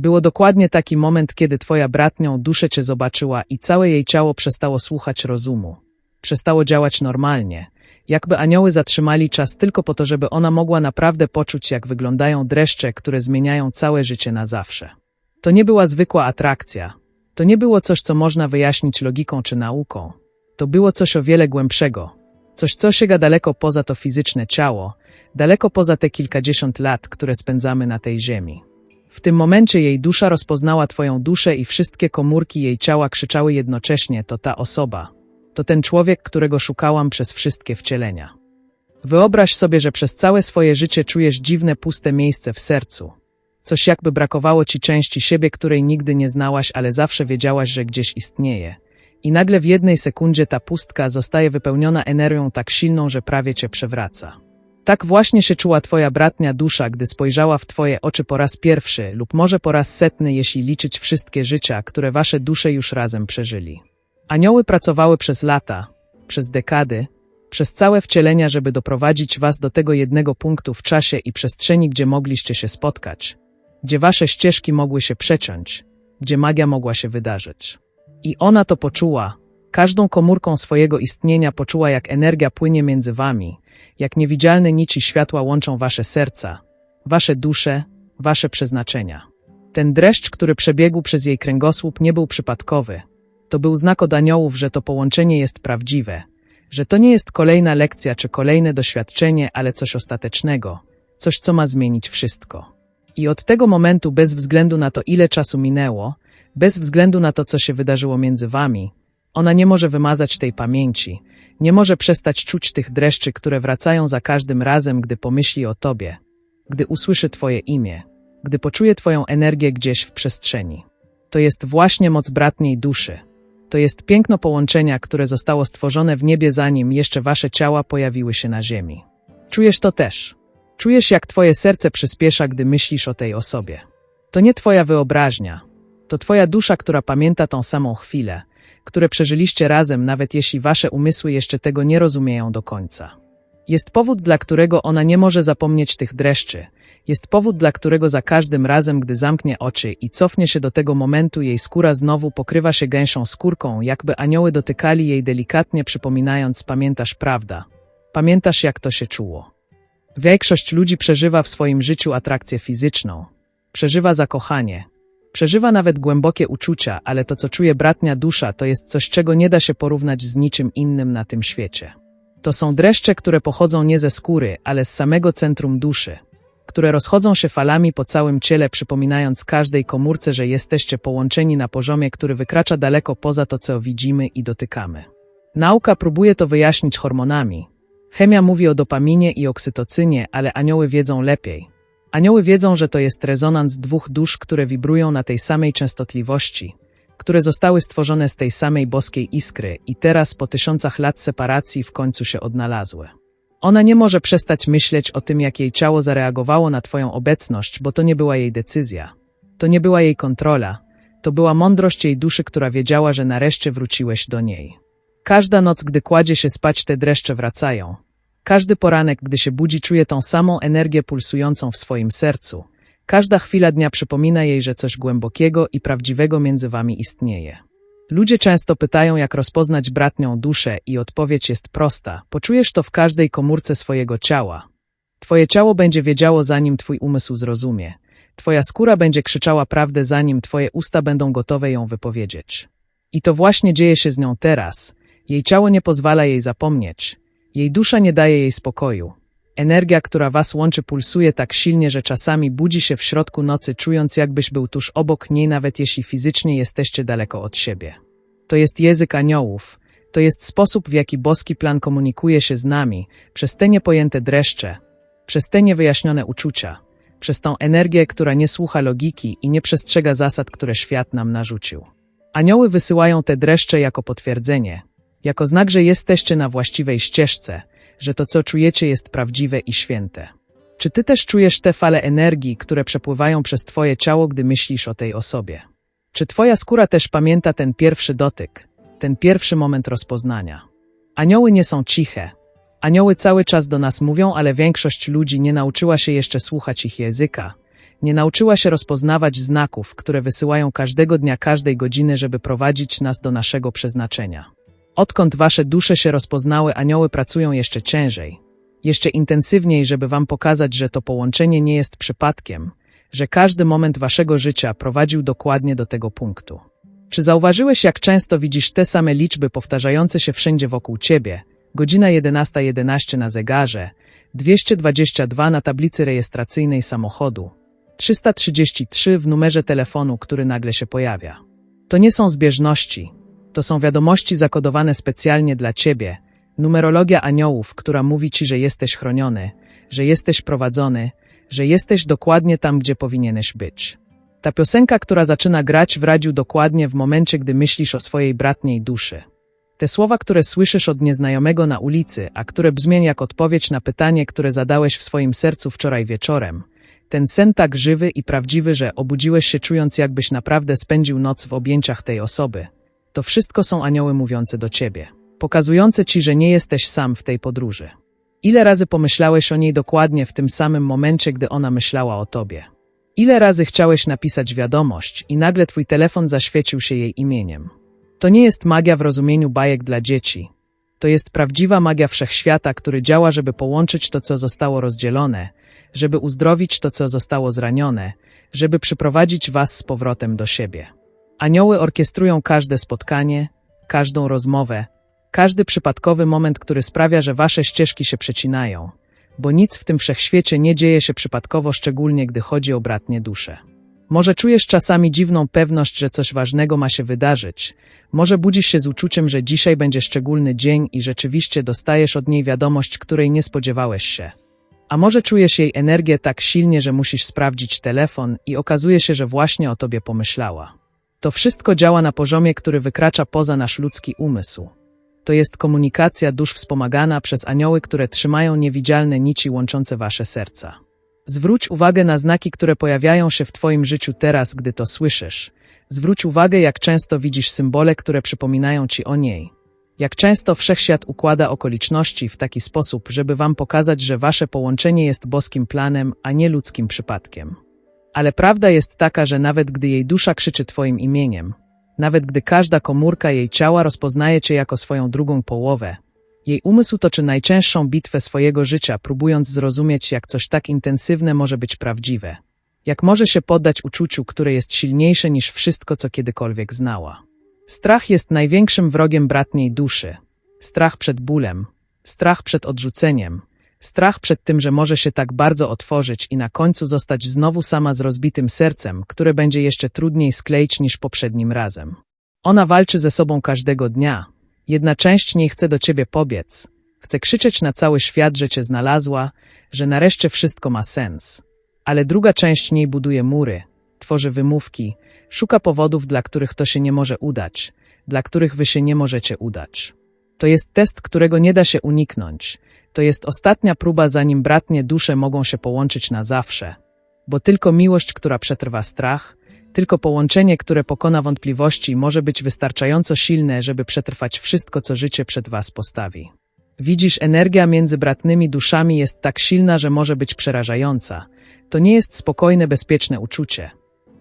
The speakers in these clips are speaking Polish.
Było dokładnie taki moment, kiedy twoja bratnią duszę cię zobaczyła i całe jej ciało przestało słuchać rozumu. Przestało działać normalnie, jakby anioły zatrzymali czas tylko po to, żeby ona mogła naprawdę poczuć, jak wyglądają dreszcze, które zmieniają całe życie na zawsze. To nie była zwykła atrakcja. To nie było coś, co można wyjaśnić logiką czy nauką. To było coś o wiele głębszego. Coś, co sięga daleko poza to fizyczne ciało, daleko poza te kilkadziesiąt lat, które spędzamy na tej ziemi. W tym momencie jej dusza rozpoznała Twoją duszę i wszystkie komórki jej ciała krzyczały jednocześnie: To ta osoba. To ten człowiek, którego szukałam przez wszystkie wcielenia. Wyobraź sobie, że przez całe swoje życie czujesz dziwne, puste miejsce w sercu. Coś jakby brakowało ci części siebie, której nigdy nie znałaś, ale zawsze wiedziałaś, że gdzieś istnieje. I nagle w jednej sekundzie ta pustka zostaje wypełniona energią tak silną, że prawie cię przewraca. Tak właśnie się czuła twoja bratnia dusza, gdy spojrzała w twoje oczy po raz pierwszy, lub może po raz setny, jeśli liczyć wszystkie życia, które wasze dusze już razem przeżyli. Anioły pracowały przez lata, przez dekady, przez całe wcielenia, żeby doprowadzić was do tego jednego punktu w czasie i przestrzeni, gdzie mogliście się spotkać, gdzie wasze ścieżki mogły się przeciąć, gdzie magia mogła się wydarzyć. I ona to poczuła, każdą komórką swojego istnienia poczuła, jak energia płynie między wami, jak niewidzialne nici światła łączą wasze serca, wasze dusze, wasze przeznaczenia. Ten dreszcz, który przebiegł przez jej kręgosłup, nie był przypadkowy. To był znak od aniołów, że to połączenie jest prawdziwe, że to nie jest kolejna lekcja czy kolejne doświadczenie, ale coś ostatecznego, coś, co ma zmienić wszystko. I od tego momentu, bez względu na to, ile czasu minęło, bez względu na to, co się wydarzyło między wami, ona nie może wymazać tej pamięci, nie może przestać czuć tych dreszczy, które wracają za każdym razem, gdy pomyśli o tobie, gdy usłyszy twoje imię, gdy poczuje twoją energię gdzieś w przestrzeni. To jest właśnie moc bratniej duszy. To jest piękno połączenia, które zostało stworzone w niebie zanim jeszcze wasze ciała pojawiły się na ziemi. Czujesz to też. Czujesz, jak twoje serce przyspiesza, gdy myślisz o tej osobie. To nie twoja wyobraźnia. To twoja dusza, która pamięta tą samą chwilę, które przeżyliście razem, nawet jeśli wasze umysły jeszcze tego nie rozumieją do końca. Jest powód, dla którego ona nie może zapomnieć tych dreszczy. Jest powód, dla którego za każdym razem, gdy zamknie oczy i cofnie się do tego momentu, jej skóra znowu pokrywa się gęsią skórką, jakby anioły dotykali jej delikatnie, przypominając: Pamiętasz prawda? Pamiętasz, jak to się czuło? Większość ludzi przeżywa w swoim życiu atrakcję fizyczną, przeżywa zakochanie, Przeżywa nawet głębokie uczucia, ale to, co czuje bratnia dusza, to jest coś, czego nie da się porównać z niczym innym na tym świecie. To są dreszcze, które pochodzą nie ze skóry, ale z samego centrum duszy, które rozchodzą się falami po całym ciele, przypominając każdej komórce, że jesteście połączeni na poziomie, który wykracza daleko poza to, co widzimy i dotykamy. Nauka próbuje to wyjaśnić hormonami. Chemia mówi o dopaminie i oksytocynie, ale anioły wiedzą lepiej. Anioły wiedzą, że to jest rezonans dwóch dusz, które wibrują na tej samej częstotliwości, które zostały stworzone z tej samej boskiej iskry i teraz po tysiącach lat separacji w końcu się odnalazły. Ona nie może przestać myśleć o tym, jak jej ciało zareagowało na Twoją obecność, bo to nie była jej decyzja. To nie była jej kontrola. To była mądrość jej duszy, która wiedziała, że nareszcie wróciłeś do niej. Każda noc, gdy kładzie się spać, te dreszcze wracają. Każdy poranek, gdy się budzi, czuje tą samą energię pulsującą w swoim sercu. Każda chwila dnia przypomina jej, że coś głębokiego i prawdziwego między wami istnieje. Ludzie często pytają, jak rozpoznać bratnią duszę, i odpowiedź jest prosta: poczujesz to w każdej komórce swojego ciała. Twoje ciało będzie wiedziało, zanim twój umysł zrozumie. Twoja skóra będzie krzyczała prawdę, zanim twoje usta będą gotowe ją wypowiedzieć. I to właśnie dzieje się z nią teraz. Jej ciało nie pozwala jej zapomnieć. Jej dusza nie daje jej spokoju. Energia, która was łączy, pulsuje tak silnie, że czasami budzi się w środku nocy, czując jakbyś był tuż obok niej, nawet jeśli fizycznie jesteście daleko od siebie. To jest język aniołów. To jest sposób, w jaki boski plan komunikuje się z nami, przez te niepojęte dreszcze, przez te niewyjaśnione uczucia, przez tą energię, która nie słucha logiki i nie przestrzega zasad, które świat nam narzucił. Anioły wysyłają te dreszcze jako potwierdzenie, jako znak, że jesteście na właściwej ścieżce, że to, co czujecie, jest prawdziwe i święte. Czy ty też czujesz te fale energii, które przepływają przez twoje ciało, gdy myślisz o tej osobie? Czy twoja skóra też pamięta ten pierwszy dotyk, ten pierwszy moment rozpoznania? Anioły nie są ciche. Anioły cały czas do nas mówią, ale większość ludzi nie nauczyła się jeszcze słuchać ich języka, Nie nauczyła się rozpoznawać znaków, które wysyłają każdego dnia, każdej godziny, żeby prowadzić nas do naszego przeznaczenia. Odkąd wasze dusze się rozpoznały, anioły pracują jeszcze ciężej, jeszcze intensywniej, żeby wam pokazać, że to połączenie nie jest przypadkiem, że każdy moment waszego życia prowadził dokładnie do tego punktu. Czy zauważyłeś, jak często widzisz te same liczby powtarzające się wszędzie wokół ciebie? Godzina 11.11 11 na zegarze, 222 na tablicy rejestracyjnej samochodu, 333 w numerze telefonu, który nagle się pojawia. To nie są zbieżności, to są wiadomości zakodowane specjalnie dla ciebie, numerologia aniołów, która mówi ci, że jesteś chroniony, że jesteś prowadzony, że jesteś dokładnie tam, gdzie powinieneś być. Ta piosenka, która zaczyna grać w radiu dokładnie w momencie, gdy myślisz o swojej bratniej duszy. Te słowa, które słyszysz od nieznajomego na ulicy, a które brzmią jak odpowiedź na pytanie, które zadałeś w swoim sercu wczoraj wieczorem. Ten sen tak żywy i prawdziwy, że obudziłeś się czując, jakbyś naprawdę spędził noc w objęciach tej osoby. To wszystko są anioły mówiące do ciebie, pokazujące ci, że nie jesteś sam w tej podróży. Ile razy pomyślałeś o niej dokładnie w tym samym momencie, gdy ona myślała o tobie? Ile razy chciałeś napisać wiadomość i nagle twój telefon zaświecił się jej imieniem? To nie jest magia w rozumieniu bajek dla dzieci. To jest prawdziwa magia wszechświata, który działa, żeby połączyć to, co zostało rozdzielone, żeby uzdrowić to, co zostało zranione, żeby przyprowadzić was z powrotem do siebie. Anioły orkiestrują każde spotkanie, każdą rozmowę, każdy przypadkowy moment, który sprawia, że wasze ścieżki się przecinają, bo nic w tym wszechświecie nie dzieje się przypadkowo, szczególnie gdy chodzi o bratnie dusze. Może czujesz czasami dziwną pewność, że coś ważnego ma się wydarzyć. Może budzisz się z uczuciem, że dzisiaj będzie szczególny dzień i rzeczywiście dostajesz od niej wiadomość, której nie spodziewałeś się. A może czujesz jej energię tak silnie, że musisz sprawdzić telefon i okazuje się, że właśnie o tobie pomyślała. To wszystko działa na poziomie, który wykracza poza nasz ludzki umysł. To jest komunikacja dusz wspomagana przez anioły, które trzymają niewidzialne nici łączące wasze serca. Zwróć uwagę na znaki, które pojawiają się w Twoim życiu teraz, gdy to słyszysz. Zwróć uwagę, jak często widzisz symbole, które przypominają Ci o niej. Jak często wszechświat układa okoliczności w taki sposób, żeby Wam pokazać, że Wasze połączenie jest boskim planem, a nie ludzkim przypadkiem. Ale prawda jest taka, że nawet gdy jej dusza krzyczy Twoim imieniem, nawet gdy każda komórka jej ciała rozpoznaje Cię jako swoją drugą połowę, jej umysł toczy najcięższą bitwę swojego życia, próbując zrozumieć, jak coś tak intensywne może być prawdziwe. Jak może się poddać uczuciu, które jest silniejsze niż wszystko, co kiedykolwiek znała. Strach jest największym wrogiem bratniej duszy. Strach przed bólem, strach przed odrzuceniem, strach przed tym, że może się tak bardzo otworzyć i na końcu zostać znowu sama z rozbitym sercem, które będzie jeszcze trudniej skleić niż poprzednim razem. Ona walczy ze sobą każdego dnia, Jedna część niej chce do ciebie pobiec. Chce krzyczeć na cały świat, że cię znalazła, że nareszcie wszystko ma sens. Ale druga część niej buduje mury, tworzy wymówki, szuka powodów, dla których to się nie może udać, dla których wy się nie możecie udać. To jest test, którego nie da się uniknąć. To jest ostatnia próba, zanim bratnie dusze mogą się połączyć na zawsze. Bo tylko miłość, która przetrwa strach, tylko połączenie, które pokona wątpliwości, może być wystarczająco silne, żeby przetrwać wszystko, co życie przed Was postawi. Widzisz, energia między bratnymi duszami jest tak silna, że może być przerażająca. To nie jest spokojne, bezpieczne uczucie.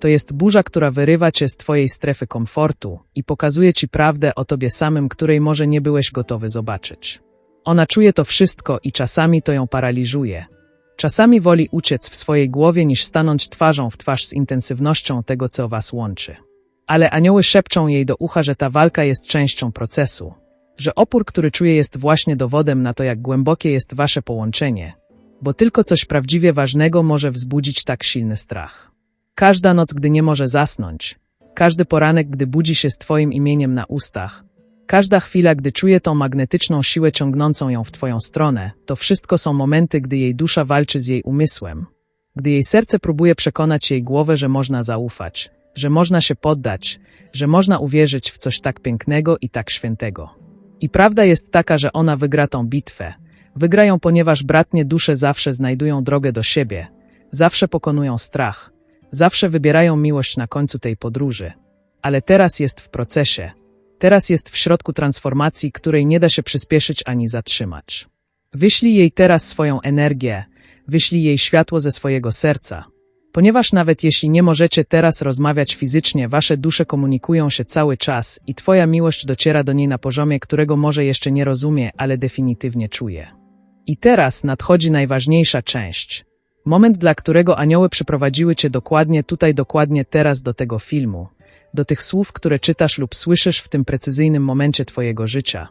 To jest burza, która wyrywa cię z twojej strefy komfortu i pokazuje ci prawdę o tobie samym, której może nie byłeś gotowy zobaczyć. Ona czuje to wszystko i czasami to ją paraliżuje, Czasami woli uciec w swojej głowie niż stanąć twarzą w twarz z intensywnością tego, co was łączy. Ale anioły szepczą jej do ucha, że ta walka jest częścią procesu, że opór, który czuje, jest właśnie dowodem na to, jak głębokie jest wasze połączenie, bo tylko coś prawdziwie ważnego może wzbudzić tak silny strach. Każda noc, gdy nie może zasnąć, każdy poranek, gdy budzi się z Twoim imieniem na ustach, Każda chwila, gdy czuje tą magnetyczną siłę ciągnącą ją w twoją stronę, to wszystko są momenty, gdy jej dusza walczy z jej umysłem. Gdy jej serce próbuje przekonać jej głowę, że można zaufać, że można się poddać, że można uwierzyć w coś tak pięknego i tak świętego. I prawda jest taka, że ona wygra tą bitwę. Wygrają, ponieważ bratnie dusze zawsze znajdują drogę do siebie, zawsze pokonują strach, zawsze wybierają miłość na końcu tej podróży. Ale teraz jest w procesie, Teraz jest w środku transformacji, której nie da się przyspieszyć ani zatrzymać. Wyślij jej teraz swoją energię, wyślij jej światło ze swojego serca. Ponieważ nawet jeśli nie możecie teraz rozmawiać fizycznie, wasze dusze komunikują się cały czas i twoja miłość dociera do niej na poziomie, którego może jeszcze nie rozumie, ale definitywnie czuje. I teraz nadchodzi najważniejsza część. Moment, dla którego anioły przyprowadziły cię dokładnie tutaj, dokładnie teraz do tego filmu, do tych słów, które czytasz lub słyszysz w tym precyzyjnym momencie twojego życia.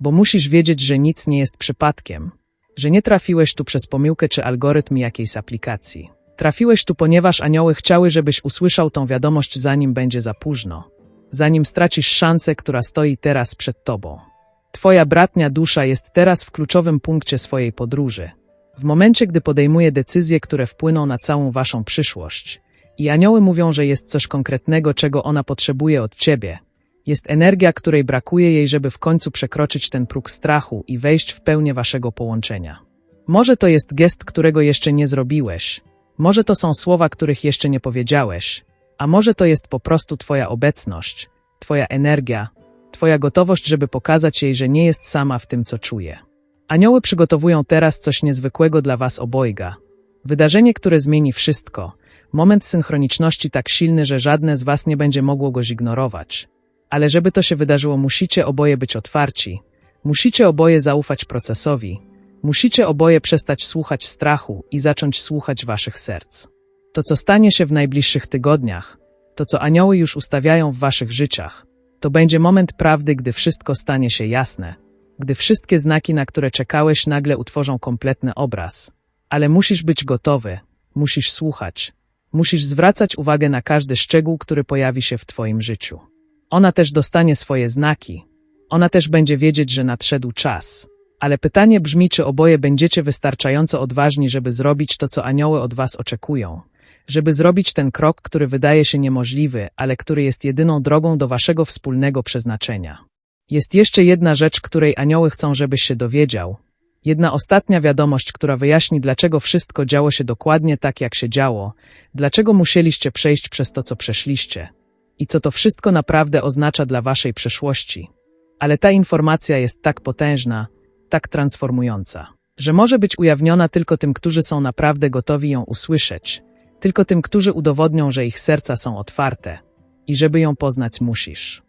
Bo musisz wiedzieć, że nic nie jest przypadkiem, że nie trafiłeś tu przez pomyłkę czy algorytm jakiejś aplikacji. Trafiłeś tu, ponieważ anioły chciały, żebyś usłyszał tą wiadomość, zanim będzie za późno, zanim stracisz szansę, która stoi teraz przed tobą. Twoja bratnia dusza jest teraz w kluczowym punkcie swojej podróży. W momencie, gdy podejmuje decyzje, które wpłyną na całą waszą przyszłość. I anioły mówią, że jest coś konkretnego, czego ona potrzebuje od ciebie. Jest energia, której brakuje jej, żeby w końcu przekroczyć ten próg strachu i wejść w pełnię waszego połączenia. Może to jest gest, którego jeszcze nie zrobiłeś. Może to są słowa, których jeszcze nie powiedziałeś. A może to jest po prostu twoja obecność, twoja energia, twoja gotowość, żeby pokazać jej, że nie jest sama w tym, co czuje. Anioły przygotowują teraz coś niezwykłego dla was obojga. Wydarzenie, które zmieni wszystko. Moment synchroniczności tak silny, że żadne z was nie będzie mogło go zignorować. Ale żeby to się wydarzyło, musicie oboje być otwarci. Musicie oboje zaufać procesowi. Musicie oboje przestać słuchać strachu i zacząć słuchać waszych serc. To, co stanie się w najbliższych tygodniach, to, co anioły już ustawiają w waszych życiach, to będzie moment prawdy, gdy wszystko stanie się jasne, gdy wszystkie znaki, na które czekałeś, nagle utworzą kompletny obraz. Ale musisz być gotowy, musisz słuchać, musisz zwracać uwagę na każdy szczegół, który pojawi się w Twoim życiu. Ona też dostanie swoje znaki, ona też będzie wiedzieć, że nadszedł czas. Ale pytanie brzmi, czy oboje będziecie wystarczająco odważni, żeby zrobić to, co anioły od Was oczekują żeby zrobić ten krok, który wydaje się niemożliwy, ale który jest jedyną drogą do waszego wspólnego przeznaczenia. Jest jeszcze jedna rzecz, której anioły chcą, żebyś się dowiedział. Jedna ostatnia wiadomość, która wyjaśni, dlaczego wszystko działo się dokładnie tak, jak się działo, dlaczego musieliście przejść przez to, co przeszliście i co to wszystko naprawdę oznacza dla waszej przeszłości. Ale ta informacja jest tak potężna, tak transformująca, że może być ujawniona tylko tym, którzy są naprawdę gotowi ją usłyszeć tylko tym, którzy udowodnią, że ich serca są otwarte i żeby ją poznać musisz.